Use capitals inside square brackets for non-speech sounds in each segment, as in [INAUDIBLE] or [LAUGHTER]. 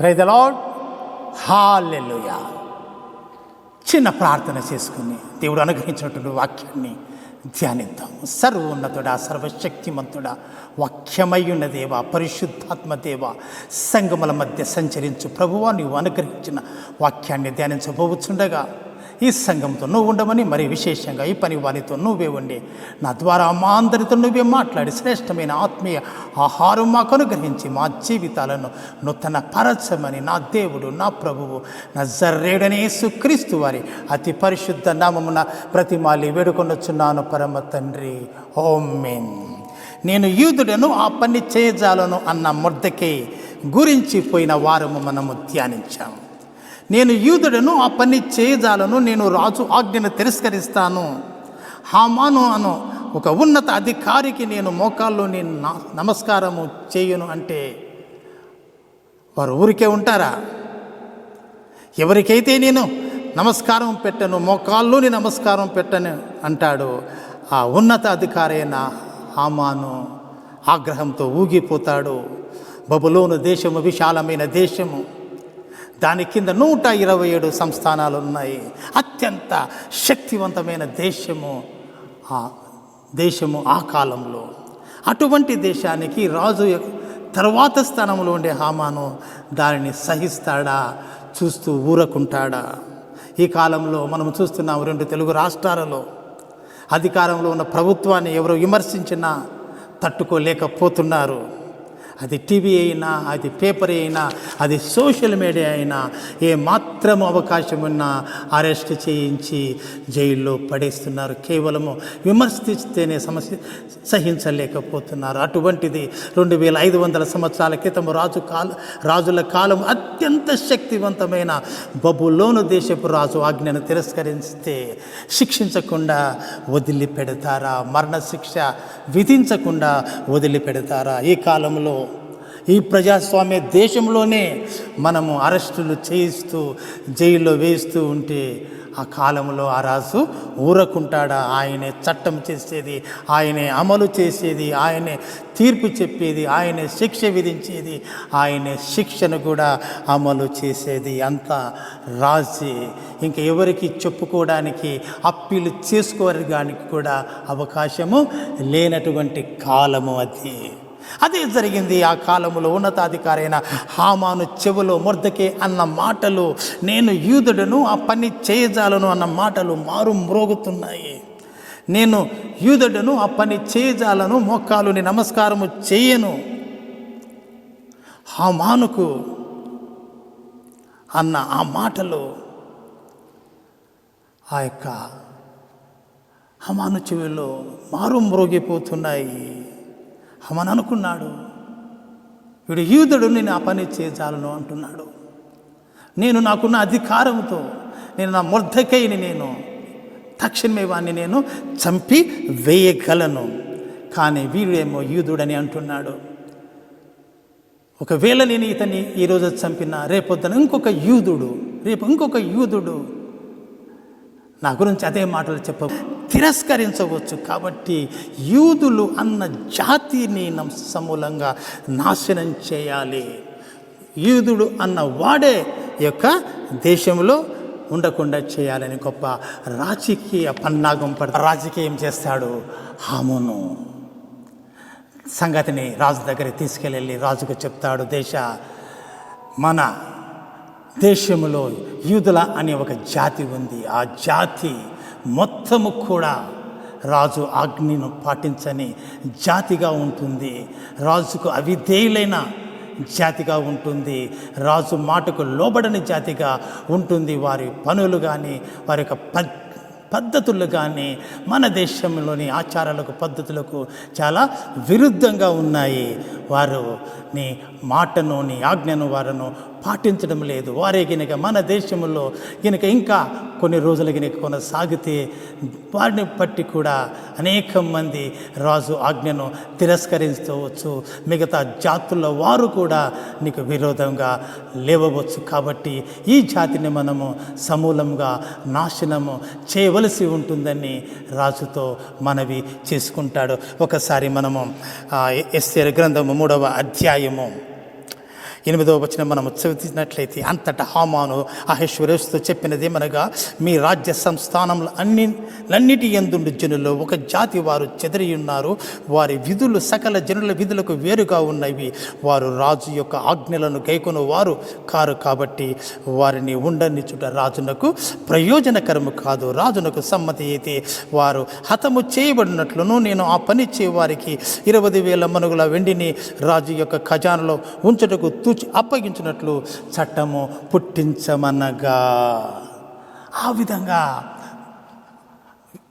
ప్రైదలాడ్ hallelujah చిన్న ప్రార్థన చేసుకుని దేవుడు అనుగ్రహించినటువంటి వాక్యాన్ని ధ్యానిద్దాం. సర్వోన్నతుడా సర్వశక్తిమంతుడా వాక్యమయ్యున్న దేవ పరిశుద్ధాత్మ దేవ సంగముల మధ్య సంచరించు ప్రభువా నీవు అనుగ్రహించిన వాక్యాన్ని ధ్యానించబోచుండగా ఈ సంఘంతో నువ్వు ఉండమని మరి విశేషంగా ఈ పని వారితో నువ్వే ఉండి నా ద్వారా మా అందరితో నువ్వే మాట్లాడి శ్రేష్టమైన ఆత్మీయ ఆహారం మాకు అనుగ్రహించి మా జీవితాలను నూతన పరచమని నా దేవుడు నా ప్రభువు నా జర్రేడనే క్రీస్తు వారి అతి పరిశుద్ధ నామమున ప్రతిమాలి వేడుకొనొచ్చున్నాను పరమ తండ్రి. ఓమెన్ నేను యూదుడను ఆ పని చేయజాలను అన్న ముద్దకే గురించి పోయిన వారము మనము ధ్యానించాము. నేను యూదుడను ఆ పని చేయజాలను నేను రాజు ఆజ్ఞను తిరస్కరిస్తాను. హామాను అను ఒక ఉన్నత అధికారికి నేను మోకాల్లో నేను నమస్కారము చేయను అంటే వారు ఊరికే ఉంటారా? ఎవరికైతే నేను నమస్కారం పెట్టను మోకాల్లోని నమస్కారం పెట్టను అంటాడు ఆ ఉన్నత అధికారైన హామాను ఆగ్రహంతో ఊగిపోతాడు. బబులోను దేశము విశాలమైన దేశము. దాని కింద నూట ఇరవై ఏడు సంస్థానాలు ఉన్నాయి అత్యంత శక్తివంతమైన దేశము ఆ దేశము ఆ కాలంలో. అటువంటి దేశానికి రాజు తర్వాత స్థానంలో ఉండే హామాను దానిని సహిస్తాడా? చూస్తూ ఊరకుంటాడా? ఈ కాలంలో మనం చూస్తున్నాం రెండు తెలుగు రాష్ట్రాలలో అధికారంలో ఉన్న ప్రభుత్వాన్ని ఎవరు విమర్శించినా తట్టుకోలేకపోతున్నారు. అది టీవీ అయినా అది పేపర్ అయినా అది సోషల్ మీడియా అయినా ఏ మాత్రం అవకాశం ఉన్నా అరెస్ట్ చేయించి జైల్లో పడేస్తున్నారు. కేవలము విమర్శిస్తేనే సమస్య సహించలేకపోతున్నారు. అటువంటిది రెండు వేల ఐదు వందల సంవత్సరాల క్రితం రాజు కాల రాజుల కాలం అత్యంత శక్తివంతమైన బబులోను దేశపు రాజు ఆజ్ఞను తిరస్కరిస్తే శిక్షించకుండా వదిలిపెడతారా? మరణశిక్ష విధించకుండా వదిలిపెడతారా? ఈ కాలంలో ఈ ప్రజాస్వామ్య దేశంలోనే మనము అరెస్టులు చేయిస్తూ జైల్లో వేస్తూ ఉంటే ఆ కాలంలో ఆ రాజు ఊరకుంటాడా? ఆయనే చట్టం చేసేది ఆయనే అమలు చేసేది ఆయనే తీర్పు చెప్పేది ఆయనే శిక్ష విధించేది ఆయనే శిక్షను కూడా అమలు చేసేది. అంత రాజే. ఇంకా ఎవరికి చెప్పుకోవడానికి అప్పీలు చేసుకోవడానికి కూడా అవకాశము లేనటువంటి కాలము అది. అదే జరిగింది. ఆ కాలంలో ఉన్నతాధికారి అయిన హామాను చెవులో ముర్దకే అన్న మాటలు నేను యూదుడను ఆ పని చేయజాలను అన్న మాటలు మారు మ్రోగుతున్నాయి. నేను యూదుడను ఆ పని చేయజాలను మోకాలుని నమస్కారము చేయను. హామానుకు అన్న ఆ మాటలు ఆ యొక్క హమాను చెవిలో మారు మ్రోగిపోతున్నాయి. హమన్ అనుకున్నాడు. వీడు యూదుడు నేను ఆ పని చేయాలను అంటున్నాడు. నేను నాకున్న అధికారంతో నేను నా మొర్ధకైని నేను తక్షణమే వాడిని నేను చంపి వేయగలను. కానీ వీడేమో యూదుడని అంటున్నాడు. ఒకవేళ నేను ఇతన్ని ఈరోజు చంపిన రేపొద్దున ఇంకొక యూదుడు రేపు ఇంకొక యూదుడు నా గురించి అదే మాటలు చెప్ప తిరస్కరించవచ్చు. కాబట్టి యూదులు అన్న జాతిని సమూలంగా నాశనం చేయాలి. యూదుడు అన్న వాడే యొక్క దేశంలో ఉండకుండా చేయాలని గొప్ప రాజకీయ పన్నాగం పడ రాజకీయం చేస్తాడు హామును. సంగతిని రాజు దగ్గరికి తీసుకెళ్ళి రాజుకు చెప్తాడు దేశ మన దేశంలో యూదుల అనే ఒక జాతి ఉంది. ఆ జాతి మొత్తము కూడా రాజు ఆజ్ఞను పాటించని జాతిగా ఉంటుంది. రాజుకు అవిధేయులైన జాతిగా ఉంటుంది. రాజు మాటకు లోబడని జాతిగా ఉంటుంది. వారి పనులు కానీ వారి యొక్క పద్ పద్ధతులు కానీ మన దేశంలోని ఆచారాలకు పద్ధతులకు చాలా విరుద్ధంగా ఉన్నాయి. వారు నీ మాటను నీ ఆజ్ఞను వారును పాటించడం లేదు. వారే గినక మన దేశంలో గినక ఇంకా కొన్ని రోజులు గినక కొనసాగితే వారిని బట్టి కూడా అనేక మంది రాజు ఆజ్ఞను తిరస్కరించవచ్చు. మిగతా జాతుల వారు కూడా నీకు విరోధంగా లేవవచ్చు. కాబట్టి ఈ జాతిని మనము సమూలంగా నాశనము చేయవలసి ఉంటుందని రాజుతో మనవి చేసుకుంటాడు. ఒకసారి మనము ఆ, గ్రంథము మూడవ అధ్యాయము. ఎనిమిదవ వచనం మనం చదివినట్లయితే అంతటా హామాను అహేశ్వరేస్తో చెప్పినదేమనగా మీ రాజ్య సంస్థానంలో అన్ని అన్నిటి ఎందుండు జనులు ఒక జాతి వారు చెదిరి ఉన్నారు. వారి విధులు సకల జనుల విధులకు వేరుగా ఉన్నవి. వారు రాజు యొక్క ఆజ్ఞలను గైకొను వారు కారు కాబట్టి వారిని ఉండనిచ్చుట రాజునకు ప్రయోజనకరము కాదు. రాజునకు సమ్మతి అయితే వారు హతము చేయబడినట్లును నేను ఆ పని చేయ వారికి ఇరవై వేల మనుగుల వెండిని రాజు యొక్క ఖజానలో ఉంచుటకు తూచి అప్పగించినట్లు చట్టము పుట్టించమనగా. ఆ విధంగా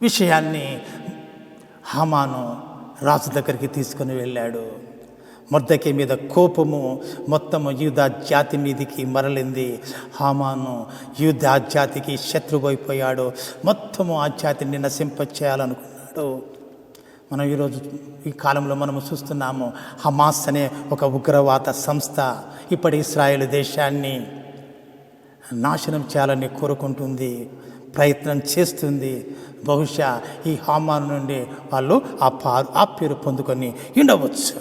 విషయాన్ని హమాను రాజు దగ్గరికి తీసుకుని వెళ్ళాడు. మొద్దకి మీద కోపము మొత్తము యూదా జాతి మీదికి మరలింది. హామాను యూదా జాతికి శత్రువైపోయాడు. మొత్తము ఆ జాతిని నశింపచేయాలనుకున్నాడు. మనం ఈరోజు ఈ కాలంలో మనము చూస్తున్నాము హమాస్ అనే ఒక ఉగ్రవాద సంస్థ ఇప్పటి ఇస్రాయేల్ దేశాన్ని నాశనం చేయాలని కోరుకుంటుంది ప్రయత్నం చేస్తుంది. బహుశా ఈ హమాన్ నుండి వాళ్ళు ఆ పారు ఆ పేరు పొందుకొని ఉండవచ్చు.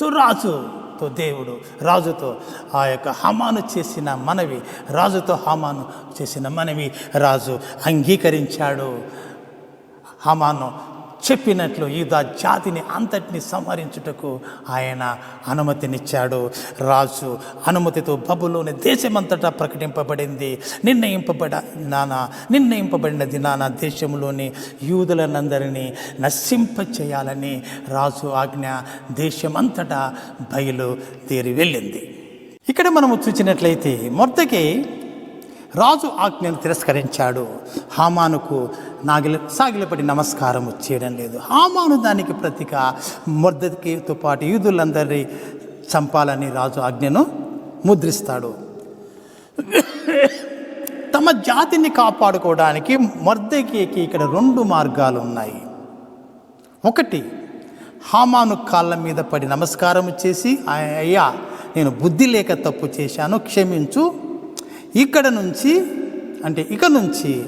సో రాజుతో దేవుడు రాజుతో ఆ యొక్క హమాను చేసిన మనవి రాజుతో హమాను చేసిన మనవి రాజు అంగీకరించాడు. హమాను చెప్పినట్లు యూదా జాతిని అంతటిని సంహరించుటకు ఆయన అనుమతినిచ్చాడు. రాజు అనుమతితో బబులోని దేశమంతటా ప్రకటింపబడింది. నిర్ణయింపబడ నానా నిర్ణయింపబడిన దినాన దేశంలోని యూదులనందరినీ నశింప చేయాలని రాజు ఆజ్ఞ దేశమంతటా బయలుదేరి వెళ్ళింది. ఇక్కడ మనము చూసినట్లయితే మొత్తకి రాజు ఆజ్ఞను తిరస్కరించాడు. హామానుకు నాగిల సాగిలపడి నమస్కారం చేయడం లేదు. హామాను దానికి ప్రతిక మొర్దకితో పాటు యూదులందరినీ చంపాలని రాజు ఆజ్ఞను ముద్రిస్తాడు. తమ జాతిని కాపాడుకోవడానికి మొర్దకికి ఇక్కడ రెండు మార్గాలు ఉన్నాయి ఒకటి హామాను కాళ్ళ మీద పడి నమస్కారం చేసి అయ్యా నేను బుద్ధి లేక తప్పు చేశాను క్షమించు ఇక్కడ నుంచి అంటే ఇక నుంచి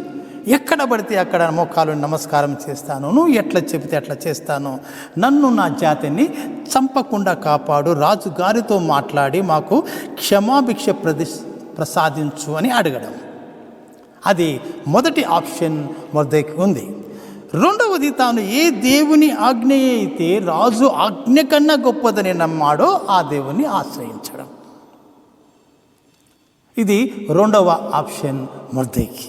ఎక్కడ పడితే అక్కడ మోకాలు నమస్కారం చేస్తాను. నువ్వు ఎట్లా చెబితే అట్లా చేస్తాను. నన్ను నా జాతిని చంపకుండా కాపాడు. రాజు గారితో మాట్లాడి మాకు క్షమాభిక్ష ప్రది ప్రసాదించు అని అడగడం. అది మొదటి ఆప్షన్ మొదటి ఉంది. రెండవది తాను ఏ దేవుని ఆజ్ఞ అయితే రాజు ఆజ్ఞ కన్నా గొప్పదని నమ్మాడో ఆ దేవుని ఆశ్రయించడం. ఇది రెండవ ఆప్షన్ మొర్దైకి.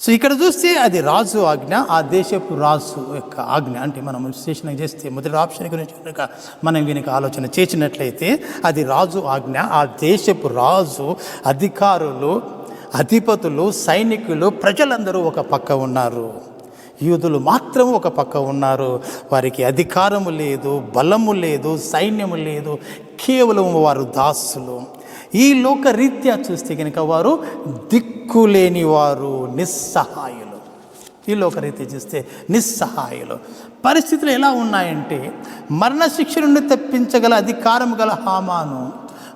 సో ఇక్కడ చూస్తే అది రాజు ఆజ్ఞ ఆ దేశపు రాజు యొక్క ఆజ్ఞ. అంటే మనం విశ్లేషణ చేస్తే మొదటి ఆప్షన్ గురించి కనుక మనం వీనికి ఆలోచన చేసినట్లయితే అది రాజు ఆజ్ఞ ఆ దేశపు రాజు అధికారులు అధిపతులు సైనికులు ప్రజలందరూ ఒక పక్క ఉన్నారు. యూదులు మాత్రం ఒక పక్క ఉన్నారు. వారికి అధికారము లేదు బలము లేదు సైన్యము లేదు కేవలం వారు దాసులు. ఈ లోక రీత్యా చూస్తే కనుక వారు దిక్కులేని వారు నిస్సహాయులు. ఈ లోకరీత్యా చూస్తే నిస్సహాయులు. పరిస్థితులు ఎలా ఉన్నాయంటే మరణశిక్ష నుండి తప్పించగల అధికారం గల హామాను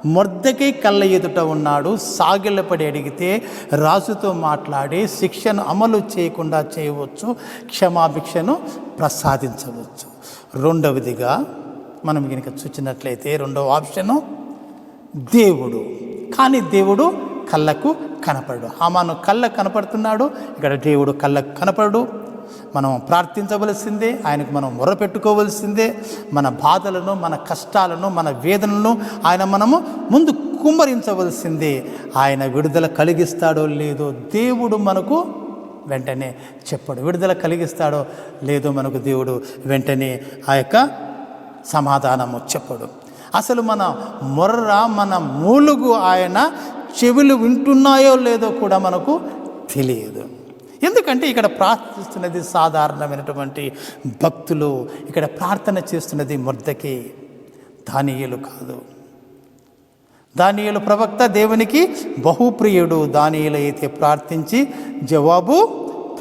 మొర్దకై కళ్ళ ఎదుట ఉన్నాడు. సాగిలపడి అడిగితే రాజుతో మాట్లాడి శిక్షను అమలు చేయకుండా చేయవచ్చు క్షమాభిక్షను ప్రసాదించవచ్చు. రెండవదిగా మనం కనుక చూచినట్లయితే రెండవ ఆప్షను దేవుడు. కానీ దేవుడు కళ్ళకు కనపడు హామాను కళ్ళకు కనపడుతున్నాడు ఇక్కడ దేవుడు కళ్ళకు కనపడు మనం ప్రార్థించవలసిందే ఆయనకు మనం మొరపెట్టుకోవలసిందే. మన బాధలను మన కష్టాలను మన వేదనలను ఆయన మనము ముందు కుమ్మరించవలసిందే. ఆయన విడుదల కలిగిస్తాడో లేదో దేవుడు మనకు వెంటనే చెప్పడు. విడుదల కలిగిస్తాడో లేదో మనకు దేవుడు వెంటనే ఆ యొక్క సమాధానము చెప్పడు. అసలు మన మొర్ర మన మూలుగు ఆయన చెవులు వింటున్నాయో లేదో కూడా మనకు తెలియదు. ఎందుకంటే ఇక్కడ ప్రార్థిస్తున్నది సాధారణమైనటువంటి భక్తులు ఇక్కడ ప్రార్థన చేస్తున్నది మొర్దకి దానియులు కాదు. దానియులు ప్రవక్త దేవునికి బహుప్రియుడు. దానియులు అయితే ప్రార్థించి జవాబు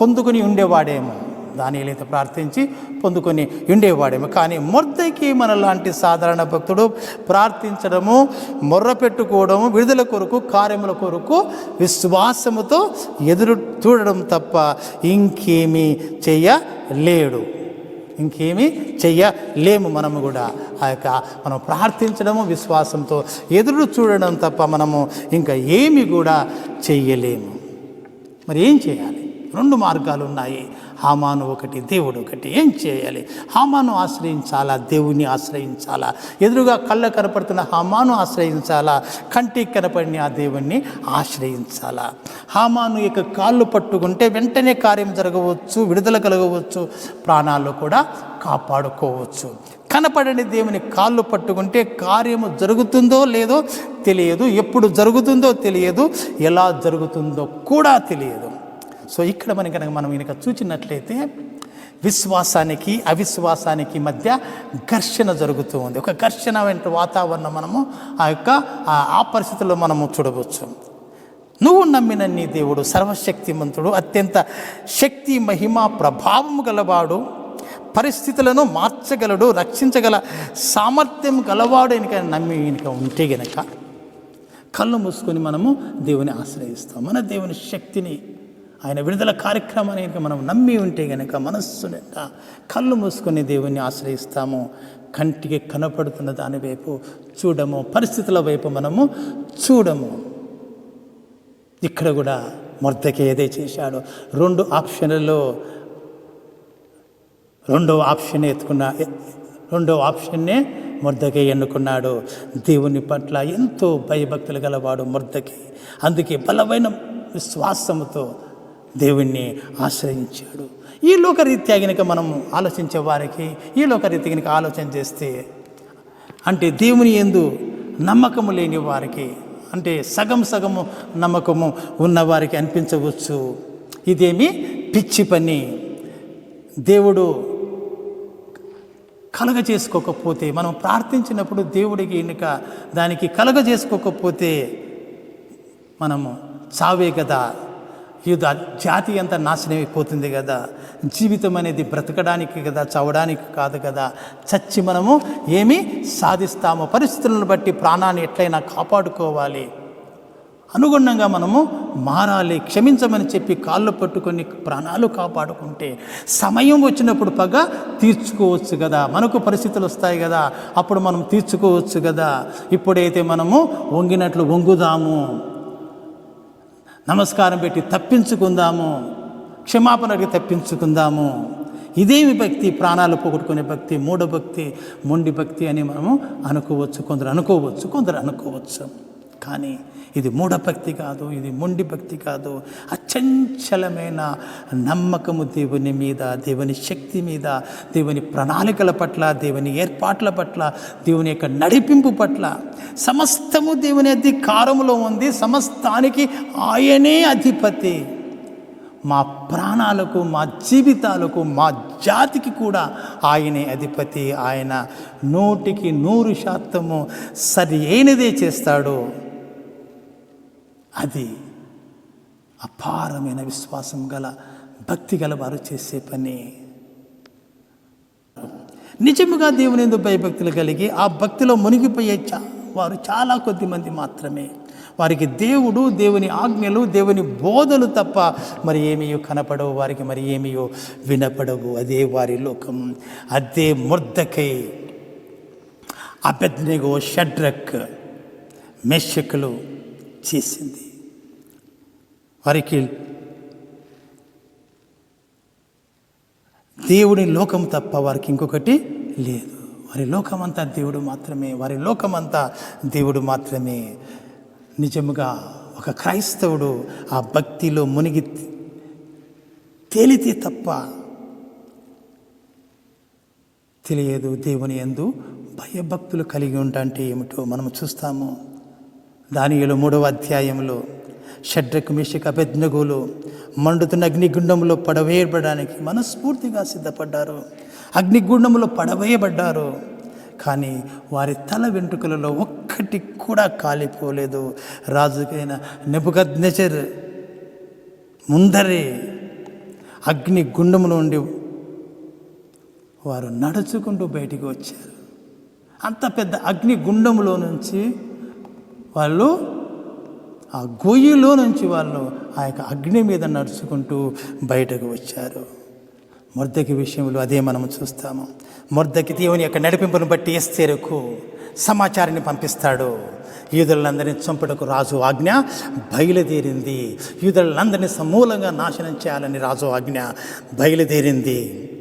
పొందుకుని ఉండేవాడేమో. దానిలైతే ప్రార్థించి పొందుకొని ఉండేవాడేమో. కానీ మొర్దకి మనలాంటి సాధారణ భక్తుడు ప్రార్థించడము మొర్ర పెట్టుకోవడము విడుదల కొరకు కార్యముల కొరకు విశ్వాసముతో ఎదురు చూడడం తప్ప ఇంకేమీ చేయలేడు ఇంకేమీ చెయ్యలేము మనము కూడా. ఆ యొక్క మనం ప్రార్థించడము విశ్వాసంతో ఎదురు చూడడం తప్ప మనము ఇంకా ఏమి కూడా చెయ్యలేము. మరి ఏం చేయాలి? రెండు మార్గాలు ఉన్నాయి హామాను ఒకటి దేవుడు ఒకటి. ఏం చేయాలి? హామాను ఆశ్రయించాలా? దేవుని ఆశ్రయించాలా? ఎదురుగా కళ్ళ కనపడుతున్న హామాను ఆశ్రయించాలా? కంటికి కనపడిన ఆ దేవుణ్ణి ఆశ్రయించాలా? హామాను యొక్క కాళ్ళు పట్టుకుంటే వెంటనే కార్యం జరగవచ్చు విడుదల కలగవచ్చు ప్రాణాలు కూడా కాపాడుకోవచ్చు. కనపడని దేవుని కాళ్ళు పట్టుకుంటే కార్యము జరుగుతుందో లేదో తెలియదు ఎప్పుడు జరుగుతుందో తెలియదు ఎలా జరుగుతుందో కూడా తెలియదు. సో ఇక్కడ మనం కనుక మనం కనుక చూచినట్లయితే విశ్వాసానికి అవిశ్వాసానికి మధ్య ఘర్షణ జరుగుతూ ఉంది. ఒక ఘర్షణ వంటి వాతావరణం మనము ఆ యొక్క ఆ- పరిస్థితుల్లో మనము చూడవచ్చు. నువ్వు నమ్మిన నీ దేవుడు సర్వశక్తిమంతుడు అత్యంత శక్తి మహిమ ప్రభావం గలవాడు పరిస్థితులను మార్చగలడు రక్షించగల సామర్థ్యం గలవాడు ఇక నమ్మి ఇక ఉంటే గనక కళ్ళు మూసుకొని మనము దేవుని ఆశ్రయిస్తాం. మన దేవుని శక్తిని ఆయన విడుదల కార్యక్రమాన్ని కనుక మనం నమ్మి ఉంటే కనుక మనస్సు నిండా కళ్ళు మూసుకొని దేవుణ్ణి ఆశ్రయిస్తాము. కంటికి కనపడుతున్న దాని వైపు చూడము. పరిస్థితుల వైపు మనము చూడము. ఇక్కడ కూడా మొర్దకి ఏదే చేశాడు. రెండు ఆప్షన్లలో రెండో ఆప్షన్ ఎత్తుకున్నా రెండో ఆప్షన్నే మొర్దకి ఎన్నుకున్నాడు. దేవుని పట్ల ఎంతో భయభక్తులు గలవాడు మొర్దకి. అందుకే బలమైన విశ్వాసముతో దేవుణ్ణి ఆశ్రయించాడు. ఈ లోకరీత్యా గనుక మనం ఆలోచించే వారికి ఈ లోకరీత్యా గనుక ఆలోచన చేస్తే అంటే దేవుని ఎందు నమ్మకము లేని వారికి అంటే సగం సగము నమ్మకము ఉన్నవారికి అనిపించవచ్చు. ఇదేమి పిచ్చి పని. దేవుడు కలగ చేసుకోకపోతే మనం ప్రార్థించినప్పుడు దేవుడికి ఇనుక దానికి కలగ చేసుకోకపోతే మనము చావే కదా. ఈ జాతి అంతా నాశనం అయిపోతుంది కదా. జీవితం అనేది బ్రతకడానికి కదా చవడానికి కాదు కదా. చచ్చి మనము ఏమి సాధిస్తామో? పరిస్థితులను బట్టి ప్రాణాన్ని ఎట్లయినా కాపాడుకోవాలి. అనుగుణంగా మనము మారాలి క్షమించమని చెప్పి కాళ్ళు పట్టుకొని ప్రాణాలు కాపాడుకుంటే సమయం వచ్చినప్పుడు పగ తీర్చుకోవచ్చు కదా. మనకు పరిస్థితులు వస్తాయి కదా. అప్పుడు మనం తీర్చుకోవచ్చు కదా. ఇప్పుడైతే మనము వంగినట్లు వంగుదాము. నమస్కారం పెట్టి తప్పించుకుందాము. క్షమాపణ అడిగి తప్పించుకుందాము. ఇదేమి భక్తి? ప్రాణాలు పోగొట్టుకునే భక్తి మూఢ భక్తి మొండి భక్తి అని మనము అనుకోవచ్చు. కొందరు అనుకోవచ్చు కొందరు అనుకోవచ్చు. కానీ ఇది మూఢ భక్తి కాదు ఇది మొండి భక్తి కాదు. అచంచలమైన నమ్మకము దేవుని మీద దేవుని శక్తి మీద దేవుని ప్రణాళికల పట్ల దేవుని ఏర్పాట్ల పట్ల దేవుని యొక్క నడిపింపు పట్ల సమస్తము దేవుని అధికారములో ఉంది. సమస్తానికి ఆయనే అధిపతి. మా ప్రాణాలకు మా జీవితాలకు మా జాతికి కూడా ఆయనే అధిపతి. ఆయన నూటికి నూరు శాతము సరి అయినదే చేస్తాడు. అది అపారమైన విశ్వాసం గల భక్తి గల వారు చేసే పని. నిజముగా దేవుని ఎందుకు భయభక్తులు కలిగి ఆ భక్తిలో మునిగిపోయే వారు చాలా కొద్దిమంది మాత్రమే. వారికి దేవుడు దేవుని ఆజ్ఞలు దేవుని బోధలు తప్ప మరి ఏమియో కనపడవు వారికి మరి ఏమియో వినపడవు. అదే వారి లోకం. అదే ముర్దకై అబెద్నెగో షడ్రక్ మెషకులు చేసింది. వారికి దేవుని లోకం తప్ప వారికి ఇంకొకటి లేదు. వారి లోకమంతా దేవుడు మాత్రమే వారి లోకమంతా దేవుడు మాత్రమే. నిజముగా ఒక క్రైస్తవుడు ఆ భక్తిలో మునిగి తేలితే తప్ప తెలియదు దేవుని ఎందు భయభక్తులు కలిగి ఉంటాంటే ఏమిటో మనం చూస్తాము. దానిలో మూడవ అధ్యాయంలో షడ్రకు మిషక అభెజ్ఞగులు మండుతున్న అగ్నిగుండంలో పడవేయబడడానికి మనస్ఫూర్తిగా సిద్ధపడ్డారు. అగ్నిగుండంలో పడవేయబడ్డారు. కానీ వారి తల వెంట్రుకలలో ఒక్కటి కూడా కాలిపోలేదు. రాజుకైన నెబుకద్నెచర్ ముందరే అగ్ని గుండము నుండి వారు నడుచుకుంటూ బయటికి వచ్చారు. అంత పెద్ద అగ్ని గుండములో నుంచి వాళ్ళు ఆ గొయ్యిలో నుంచి వాళ్ళు ఆ యొక్క అగ్ని మీద నడుచుకుంటూ బయటకు వచ్చారు. మొర్దకి విషయంలో అదే మనం చూస్తాము. మొర్దకి దేవుని యొక్క నడిపింపును బట్టి ఎస్తేరుకు సమాచారాన్ని పంపిస్తాడు. యూదులందరినీ చంపుటకు రాజు ఆజ్ఞ బయలుదేరింది. యూదులందరినీ సమూలంగా నాశనం చేయాలని రాజు ఆజ్ఞ బయలుదేరింది.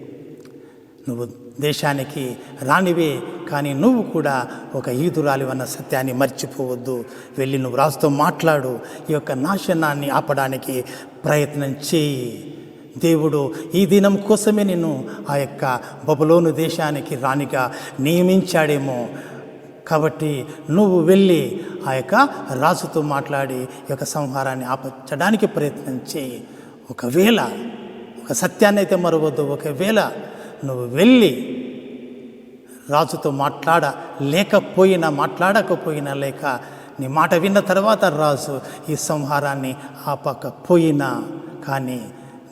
నువ్వు దేశానికి రానివే కానీ నువ్వు కూడా ఒక ఈదురాలి అన్న సత్యాన్ని మర్చిపోవద్దు. వెళ్ళి నువ్వు రాజుతో మాట్లాడు. ఈ యొక్క నాశనాన్ని ఆపడానికి ప్రయత్నం చేయి. దేవుడు ఈ దినం కోసమే నిన్ను ఆ యొక్క బబులోను దేశానికి రాణిగా నియమించాడేమో. కాబట్టి నువ్వు వెళ్ళి ఆ యొక్క రాజుతో మాట్లాడి ఈ యొక్క సంహారాన్ని ఆపచ్చడానికి ప్రయత్నం చేయి. ఒకవేళ ఒక సత్యాన్ని అయితే మరవద్దు. ఒకవేళ నువ్వు వెళ్ళి రాజుతో మాట్లాడ లేకపోయినా మాట్లాడకపోయినా లేక నీ మాట విన్న తర్వాత రాజు ఈ సంహారాన్ని ఆపకపోయినా కానీ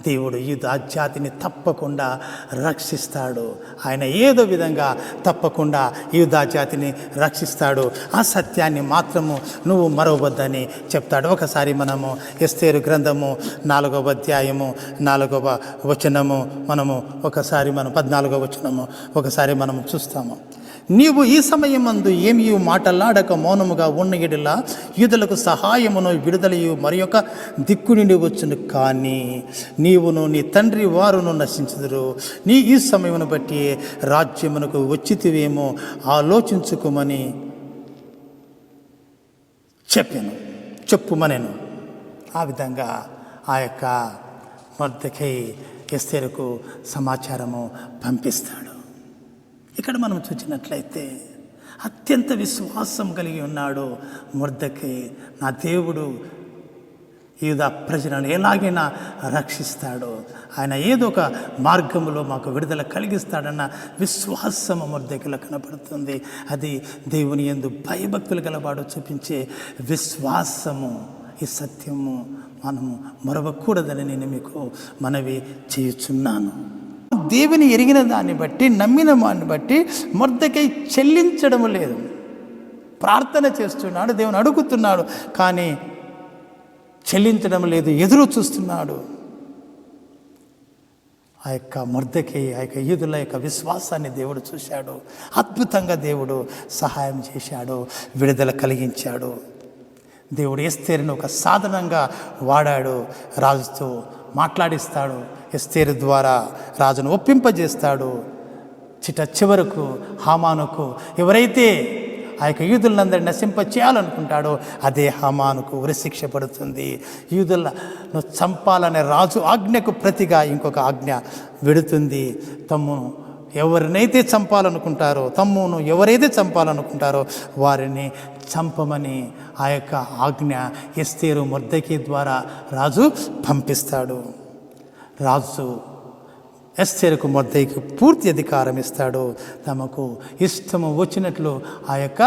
దేవుడు ఈ జాతిని తప్పకుండా రక్షిస్తాడు. ఆయన ఏదో విధంగా తప్పకుండా ఈ జాతిని రక్షిస్తాడు. ఆ సత్యాన్ని మాత్రము నువ్వు మరవద్దని చెప్తాడు. ఒకసారి మనము ఎస్తేరు గ్రంథము నాలుగవ అధ్యాయము నాలుగవ వచనము మనము ఒకసారి మనం పద్నాలుగవ వచనము ఒకసారి మనము చూస్తాము. నీవు ఈ సమయమందు ఏమి మాటలాడక మౌనముగా ఉన్న ఎడలా యూదులకు సహాయమును విడుదలయు మరి యొక్క దిక్కు నుండి వచ్చును. కానీ నీవును నీ తండ్రి వారును నశించుదురు. నీ ఈ సమయమును బట్టి రాజ్యమునకు వచ్చితివేమో ఆలోచించుకోమని చెప్పాను. చెప్పుమనేను. ఆ విధంగా ఆ యొక్క మొద్దకై ఎస్తేరకు సమాచారము పంపిస్తాడు. ఇక్కడ మనం చూసినట్లయితే అత్యంత విశ్వాసం కలిగి ఉన్నాడు ముర్దకి. నా దేవుడు యూదా ప్రజలను ఎలాగైనా రక్షిస్తాడు. ఆయన ఏదో ఒక మార్గంలో మాకు విడుదల కలిగిస్తాడన్న విశ్వాసము ముర్దకిలో కనపడుతుంది. అది దేవుని ఎందు భయభక్తులు గలవాడు చూపించే విశ్వాసము. ఈ సత్యము మనము మరవకూడదని నేను మీకు మనవి చేయుచున్నాను. దేవుని ఎరిగిన దాన్ని బట్టి నమ్మిన దాన్ని బట్టి మొర్దకై చెల్లించడం లేదు. ప్రార్థన చేస్తున్నాడు దేవుని అడుగుతున్నాడు కానీ చెల్లించడం లేదు ఎదురు చూస్తున్నాడు. ఆ యొక్క మొర్దకి ఆ యొక్క ఈదుల యొక్క విశ్వాసాన్ని దేవుడు చూశాడు. అద్భుతంగా దేవుడు సహాయం చేశాడు విడుదల కలిగించాడు. దేవుడు ఎస్తేరుని ఒక సాధనంగా వాడాడు రాజుతో మాట్లాడిస్తాడు. ఎస్తేరు ద్వారా రాజును ఒప్పింపజేస్తాడు. చిట చివరకు హామానుకు ఎవరైతే ఆ యొక్క యూదులందరినీ నశింప చేయాలనుకుంటాడో అదే హమానుకు ఉరిశిక్ష పడుతుంది. యూదులను చంపాలనే రాజు ఆజ్ఞకు ప్రతిగా ఇంకొక ఆజ్ఞ విడుతుంది. తమ్మును ఎవరినైతే చంపాలనుకుంటారో తమ్మును ఎవరైతే చంపాలనుకుంటారో వారిని చంపమని ఆ యొక్క ఆజ్ఞ ఎస్తేరు మొద్దకి ద్వారా రాజు పంపిస్తాడు. రాజు ఎస్తేరుకు మొద్దయికి పూర్తి అధికారం ఇస్తాడు. తమకు ఇష్టము వచ్చినట్లు ఆ యొక్క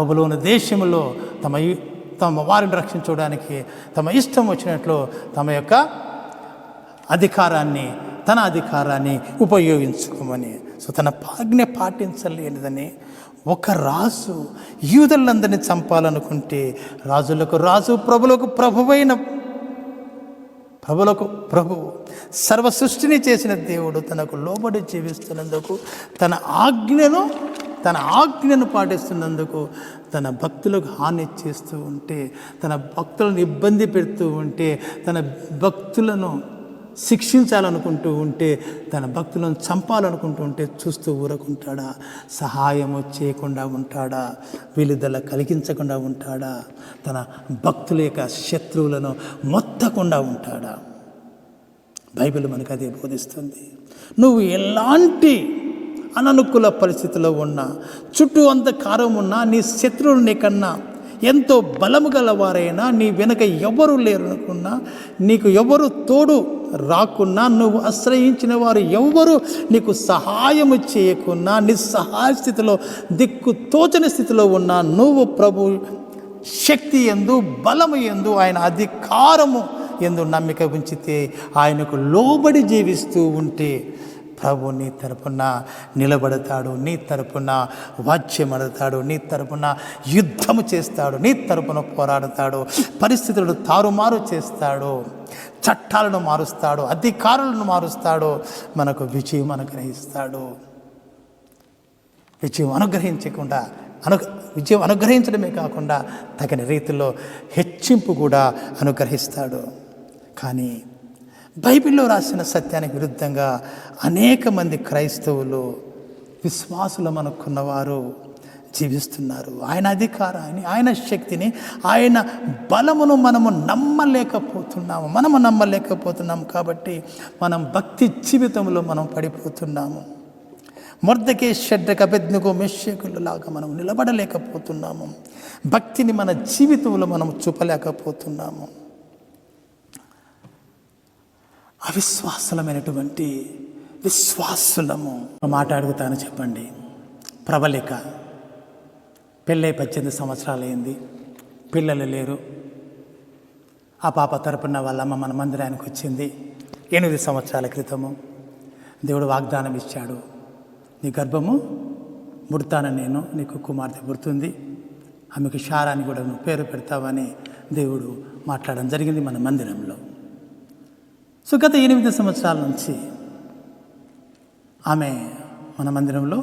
బబులోని దేశంలో తమ తమ వారిని రక్షించడానికి తమ ఇష్టం వచ్చినట్లు తమ యొక్క అధికారాన్ని తన అధికారాన్ని ఉపయోగించుకోమని. సో తన ఆజ్ఞ పాటించలేనిదని ఒక రాజు యూదులందరినీ చంపాలనుకుంటే రాజులకు రాజు ప్రభులకు ప్రభువైన ప్రభులకు ప్రభు. సర్వ సృష్టిని చేసిన దేవుడు తనకు లోబడి జీవిస్తున్నందుకు తన ఆజ్ఞను తన ఆజ్ఞను పాటిస్తున్నందుకు తన భక్తులకు హాని చేస్తూ ఉంటే తన భక్తులను ఇబ్బంది పెడుతూ ఉంటే తన భక్తులను శిక్షించాలనుకుంటూ ఉంటే తన భక్తులను చంపాలనుకుంటూ ఉంటే చూస్తూ ఊరకుంటాడా? సహాయము చేయకుండా ఉంటాడా? వెలుదల కలిగించకుండా ఉంటాడా? తన భక్తుల యొక్క శత్రువులను మొత్తకుండా ఉంటాడా? బైబిల్ మనకు అదే బోధిస్తుంది. నువ్వు ఎలాంటి అననుకూల పరిస్థితిలో ఉన్నా చుట్టూ అంత కారం ఉన్నా నీ శత్రువులు నీకన్నా ఎంతో బలము గలవారైనా నీ వెనుక ఎవరు లేరుకున్నా నీకు ఎవరు తోడు రాకున్నా నువ్వు ఆశ్రయించిన వారు ఎవరు నీకు సహాయము చేయకున్నా నిస్సహాయ స్థితిలో దిక్కు తోచని స్థితిలో ఉన్నా నువ్వు ప్రభు శక్తి ఎందు బలము ఎందు ఆయన అధికారము ఎందు నమ్మిక ఉంచితే ఆయనకు లోబడి జీవిస్తూ ఉంటే ప్రభు నీ తరపున నిలబడతాడు నీ తరపున వాచ్యమడతాడు నీ తరపున యుద్ధము చేస్తాడు నీ తరపున పోరాడతాడు పరిస్థితులను తారుమారు చేస్తాడు చట్టాలను మారుస్తాడు అధికారులను మారుస్తాడు మనకు విజయం అనుగ్రహిస్తాడు. విజయం అనుగ్రహించకుండా అను విజయం అనుగ్రహించడమే కాకుండా తగిన రీతిలో హెచ్చింపు కూడా అనుగ్రహిస్తాడు. కానీ బైబిల్లో రాసిన సత్యానికి విరుద్ధంగా అనేక మంది క్రైస్తవులు విశ్వాసులు అనుకున్నవారు జీవిస్తున్నారు. ఆయన అధికారాన్ని ఆయన శక్తిని ఆయన బలమును మనము నమ్మలేకపోతున్నాము. మనము నమ్మలేకపోతున్నాము కాబట్టి మనం భక్తి జీవితంలో మనం పడిపోతున్నాము. మొర్దకే షడ్డక పెద్దకు లాగా మనం నిలబడలేకపోతున్నాము. భక్తిని మన జీవితంలో మనం చూపలేకపోతున్నాము. అవిశ్వాసులమైనటువంటి విశ్వాసులము. మాట అడుగుతాను చెప్పండి. ప్రబలిక. పెళ్ళై పద్దెనిమిది సంవత్సరాలు అయింది పిల్లలు లేరు. ఆ పాప తరపున వాళ్ళమ్మ మన మందిరానికి వచ్చింది. ఎనిమిది సంవత్సరాల క్రితము దేవుడు వాగ్దానం ఇచ్చాడు. నీ గర్భము ముడతాను నేను నీకు కుమార్తె పుడుతుంది. ఆమెకు షారాని కూడా నువ్వు పేరు పెడతావని దేవుడు మాట్లాడడం జరిగింది మన మందిరంలో. సో గత ఎనిమిది సంవత్సరాల నుంచి ఆమె మన మందిరంలో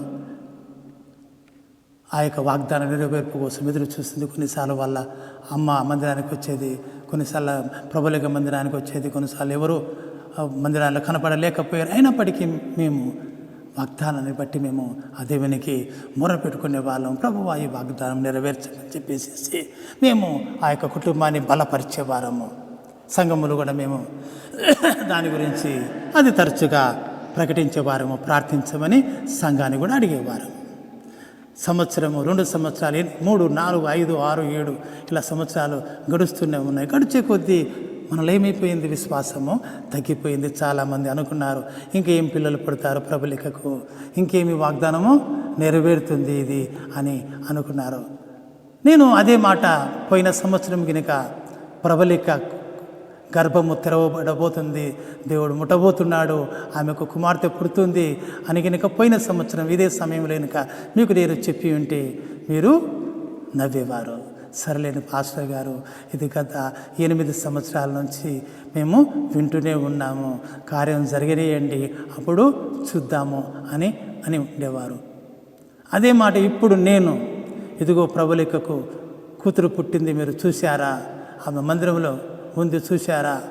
ఆ యొక్క వాగ్దాన నెరవేర్పు కోసం ఎదురు చూస్తుంది. కొన్నిసార్లు వాళ్ళ అమ్మ మందిరానికి వచ్చేది కొన్నిసార్లు ప్రభులేక మందిరానికి వచ్చేది కొన్నిసార్లు ఎవరు మందిరాల్లో కనపడలేకపోయారు. అయినప్పటికీ మేము వాగ్దానాన్ని బట్టి మేము ఆ దేవునికి మొర పెట్టుకునే వాళ్ళం. ప్రభు ఈ వాగ్దానం నెరవేర్చమని చెప్పేసి మేము ఆ యొక్క కుటుంబాన్ని బలపరిచేవారము సంఘములు కూడా మేము [COUGHS] దాని గురించి అది తరచుగా ప్రకటించేవారము ప్రార్థించమని సంఘాన్ని కూడా అడిగేవారు. సంవత్సరము రెండు సంవత్సరాలు మూడు నాలుగు ఐదు ఆరు ఏడు ఇలా సంవత్సరాలు గడుస్తూనే ఉన్నాయి. గడిచే కొద్దీ మనలో ఏమైపోయింది విశ్వాసము? తగ్గిపోయింది చాలామంది అనుకున్నారు. ఇంకేం పిల్లలు పుడతారు ప్రబలికకు ఇంకేమి వాగ్దానము నెరవేరుతుంది ఇది అని అనుకున్నారు. నేను అదే మాట పోయిన సంవత్సరం కనుక ప్రబలిక గర్భము తెరవబడబోతుంది. దేవుడు ముట్టబోతున్నాడు. ఆమెకు కుమార్తె పుడుతుంది. అని కనుక పోయిన సంవత్సరం ఇదే సమయంలో కనుక మీకు నేను చెప్పి ఉంటే మీరు నవ్వేవారు. సరలేని పాస్టర్ గారు ఇది గత ఎనిమిది సంవత్సరాల నుంచి మేము వింటూనే ఉన్నాము. కార్యం జరిగినాయండి. అప్పుడు చూద్దాము అని అని ఉండేవారు. అదే మాట ఇప్పుడు నేను ఇదిగో ప్రభులికకు కూతురు పుట్టింది మీరు చూశారా? ఆమె మందిరంలో ఉంది చూశారా?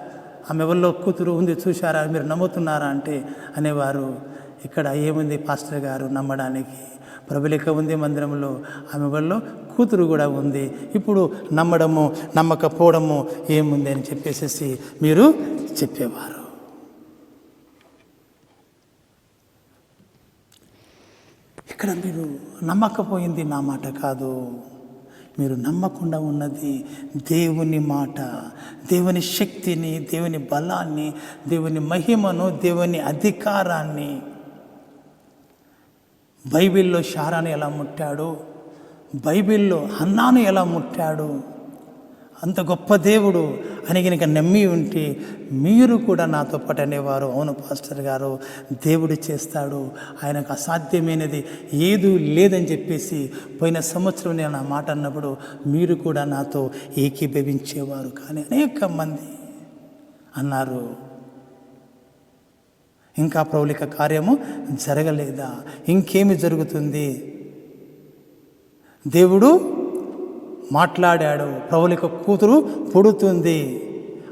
ఆమె ఎవరిలో కూతురు ఉంది చూశారా? మీరు నమ్ముతున్నారా అంటే అనేవారు. ఇక్కడ ఏముంది పాస్టర్ గారు నమ్మడానికి? ప్రబలిక ఉంది మందిరంలో ఆమె వల్ల కూతురు కూడా ఉంది. ఇప్పుడు నమ్మడము నమ్మకపోవడము ఏముంది అని చెప్పేసేసి మీరు చెప్పేవారు. ఇక్కడ మీరు నమ్మకపోయింది నా మాట కాదు. మీరు నమ్మకుండా ఉన్నది. దేవుని మాట దేవుని శక్తిని దేవుని బలాన్ని దేవుని మహిమను దేవుని అధికారాన్ని బైబిల్లో షారాను ఎలా ముట్టాడు? బైబిల్లో హన్నాను ఎలా ముట్టాడు? అంత గొప్ప దేవుడు అని కనుక నమ్మి ఉంటే మీరు కూడా నాతో పాటు అనేవారు. అవును పాస్టర్ గారు దేవుడు చేస్తాడు ఆయనకు అసాధ్యమైనది ఏదూ లేదని చెప్పేసి పోయిన సంవత్సరం నేను ఆ మాట అన్నప్పుడు మీరు కూడా నాతో ఏకీభవించేవారు కానీ అనేక మంది అన్నారు. ఇంకా ప్రౌలిక కార్యము జరగలేదా? ఇంకేమి జరుగుతుంది? దేవుడు మాట్లాడాడు. ప్రౌలిక కూతురు పుడుతుంది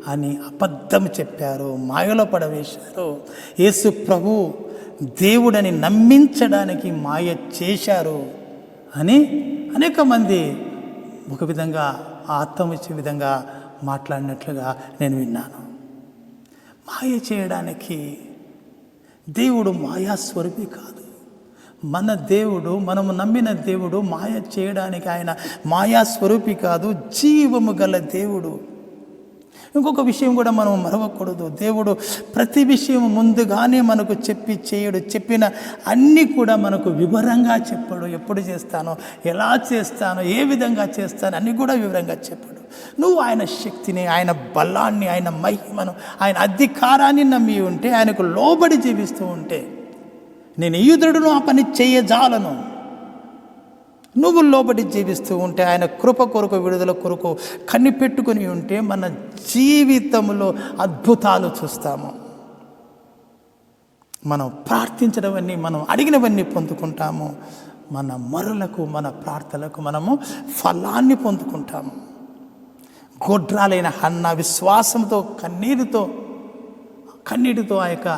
అని అబద్ధం చెప్పారు. మాయలో పడవేశారు. యేసు ప్రభు దేవుడని నమ్మించడానికి మాయ చేశారు అని అనేక మంది ఒక విధంగా ఆత్మ విధంగా మాట్లాడినట్లుగా నేను విన్నాను. మాయ చేయడానికి దేవుడు మాయాస్వరూపి కాదు. మన దేవుడు మనము నమ్మిన దేవుడు మాయ చేయడానికి ఆయన మాయా స్వరూపి కాదు జీవము గల దేవుడు. ఇంకొక విషయం కూడా మనం మరవకూడదు. దేవుడు ప్రతి విషయం ముందుగానే మనకు చెప్పి చేయడు. చెప్పిన అన్నీ కూడా మనకు వివరంగా చెప్పడు. ఎప్పుడు చేస్తానో ఎలా చేస్తానో ఏ విధంగా చేస్తానో అన్నీ కూడా వివరంగా చెప్పడు. నువ్వు ఆయన శక్తిని ఆయన బలాన్ని ఆయన మహిమను ఆయన అధికారాన్ని నమ్మి ఉంటే ఆయనకు లోబడి జీవిస్తూ ఉంటే నేను ఈదుడును ఆ పని చేయజాలను. నువ్వు లోబడి జీవిస్తూ ఉంటే ఆయన కృప కొరకు విడుదల కొరకు కనిపెట్టుకుని ఉంటే మన జీవితంలో అద్భుతాలు చూస్తాము. మనం ప్రార్థించడవన్నీ మనం అడిగినవన్నీ పొందుకుంటాము. మన మరులకు మన ప్రార్థనలకు మనము ఫలాన్ని పొందుకుంటాము. గొడ్రాలైన హన్న విశ్వాసంతో కన్నీటితో కన్నీటితో ఆ యొక్క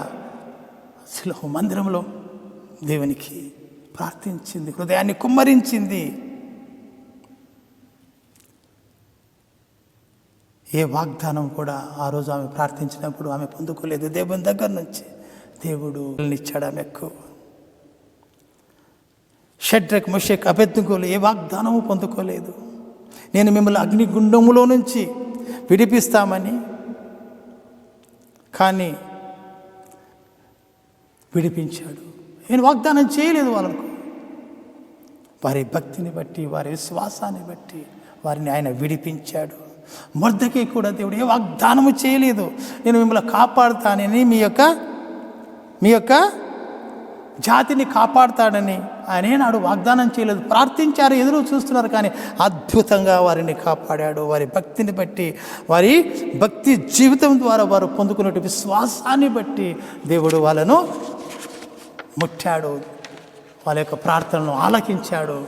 శిలహ మందిరంలో దేవునికి ప్రార్థించింది హృదయాన్ని కుమ్మరించింది. ఏ వాగ్దానం కూడా ఆ రోజు ఆమె ప్రార్థించినప్పుడు ఆమె పొందుకోలేదు. దేవుని దగ్గర నుంచి దేవుడు ఇచ్చాడు ఆమెకు షడ్రక్ ముషక్ అభెద్దుకోలు ఏ వాగ్దానము పొందుకోలేదు. నేను మిమ్మల్ని అగ్నిగుండములో నుంచి విడిపిస్తామని కానీ విడిపించాడు. నేను వాగ్దానం చేయలేదు వాళ్ళకు. వారి భక్తిని బట్టి వారి విశ్వాసాన్ని బట్టి వారిని ఆయన విడిపించాడు. మొర్దకి కూడా దేవుడు ఏ వాగ్దానము చేయలేదు. నేను మిమ్మల్ని కాపాడుతానని మీ యొక్క మీ యొక్క జాతిని కాపాడుతాడని ఆయన ఏనాడు వాగ్దానం చేయలేదు. ప్రార్థించారు ఎదురు చూస్తున్నారు కానీ అద్భుతంగా వారిని కాపాడాడు. వారి భక్తిని బట్టి వారి భక్తి జీవితం ద్వారా వారు పొందుకునే విశ్వాసాన్ని బట్టి దేవుడు వాళ్ళను ముట్టాడు. వాళ్ళ యొక్క ప్రార్థనను ఆలకించాడు.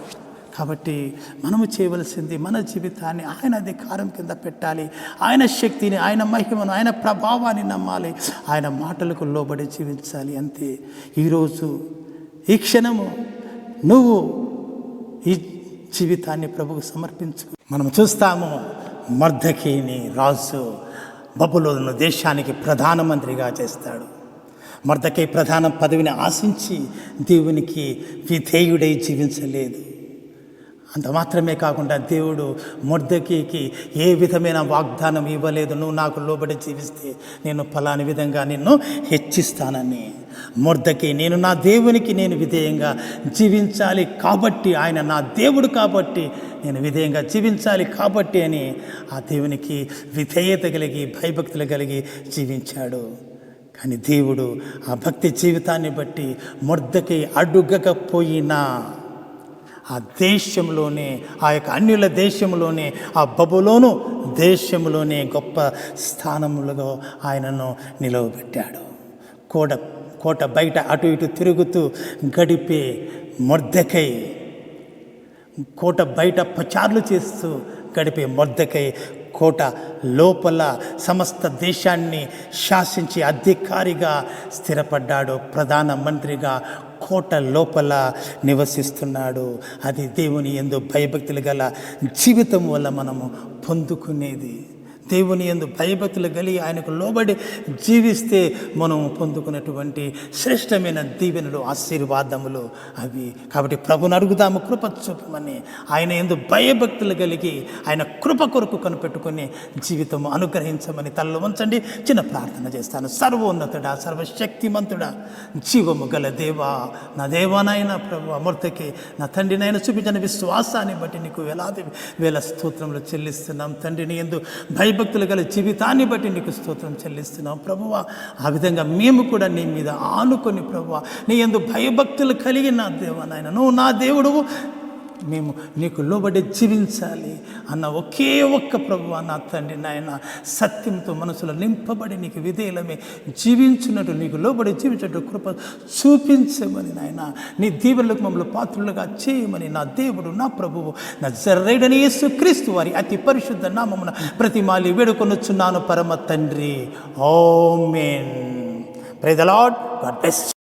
కాబట్టి మనము చేయవలసింది మన జీవితాన్ని ఆయన అధికారం కింద పెట్టాలి. ఆయన శక్తిని ఆయన మహిమను ఆయన ప్రభావాన్ని నమ్మాలి. ఆయన మాటలకు లోబడి జీవించాలి అంతే. ఈరోజు ఈ క్షణము నువ్వు ఈ జీవితాన్ని ప్రభుకు సమర్పించు. మనం చూస్తాము మర్దకిని రాజు బబులోను దేశానికి ప్రధానమంత్రిగా చేస్తాడు. మర్దకై ప్రధాన పదవిని ఆశించి దేవునికి విధేయుడై జీవించలేదు. అంత మాత్రమే కాకుండా దేవుడు మొర్దకీకి ఏ విధమైన వాగ్దానం ఇవ్వలేదు. నువ్వు నాకు లోబడి జీవిస్తే నేను ఫలాని విధంగా నిన్ను హెచ్చిస్తానని. మొర్దకి నేను నా దేవునికి నేను విధేయంగా జీవించాలి కాబట్టి ఆయన నా దేవుడు కాబట్టి నేను విధేయంగా జీవించాలి కాబట్టి అని ఆ దేవునికి విధేయత కలిగి భయభక్తులు కలిగి జీవించాడు. కానీ దేవుడు ఆ భక్తి జీవితాన్ని బట్టి మొర్దకి అడుగకపోయినా ఆ దేశంలోనే ఆ యొక్క అన్యుల దేశంలోనే ఆ బబులోను దేశంలోనే గొప్ప స్థానములుగా ఆయనను నిలవబెట్టాడు. కోట కోట బయట అటు ఇటు తిరుగుతూ గడిపే మొర్దకై కోట బయట పచార్లు చేస్తూ గడిపే మొర్దకై కోట లోపల సమస్త దేశాన్ని శాసించి అధికారిగా స్థిరపడ్డాడు ప్రధానమంత్రిగా కోట లోపల నివసిస్తున్నాడు. అది దేవుని ఎందు భయభక్తులు గల జీవితం వల్ల మనము పొందుకునేది. దేవుని ఎందు భయభక్తులు కలిగి ఆయనకు లోబడి జీవిస్తే మనం పొందుకున్నటువంటి శ్రేష్టమైన దీవెనలు ఆశీర్వాదములు అవి. కాబట్టి ప్రభుని అడుగుదాము కృప చూపమని. ఆయన ఎందు భయభక్తులు కలిగి ఆయన కృప కొరకు కనిపెట్టుకుని జీవితం అనుగ్రహించమని తల్లు ఉంచండి. చిన్న ప్రార్థన చేస్తాను. సర్వోన్నతుడా సర్వశక్తిమంతుడా జీవము గల దేవా నా దేవానాయన ప్రభు అమృతకి నా తండ్రి నాయన చూపించిన విశ్వాసాన్ని బట్టి నీకు వేలాది వేల స్తోత్రములు చెల్లిస్తున్నాం. తండ్రిని ఎందు భయభక్తులు గల జీవితాన్ని బట్టి నీకు స్తోత్రం చెల్లిస్తున్నాం. ప్రభువ ఆ విధంగా మేము కూడా నీ మీద ఆనుకొని ప్రభువా నీ ఎందు భయభక్తులు కలిగి నా దేవా నాయన. నువ్వు నా దేవుడు మేము నీకు లోబడి జీవించాలి అన్న ఒకే ఒక్క ప్రభు నా తండ్రి నాయన. సత్యంతో మనసులో నింపబడి నీకు విధేయులమే. జీవించినట్టు నీకు లోబడి జీవించినట్టు కృప చూపించమని నాయన. నీ దీవులకు మమ్మల్ని పాత్రులుగా చేయమని నా దేవుడు నా ప్రభువు నా జర్రైడని యేసు క్రీస్తు వారి అతి పరిశుద్ధ నామమున ప్రతిమాలి వేడుకొనొచ్చున్నాను పరమ తండ్రి. O man praise the lord god best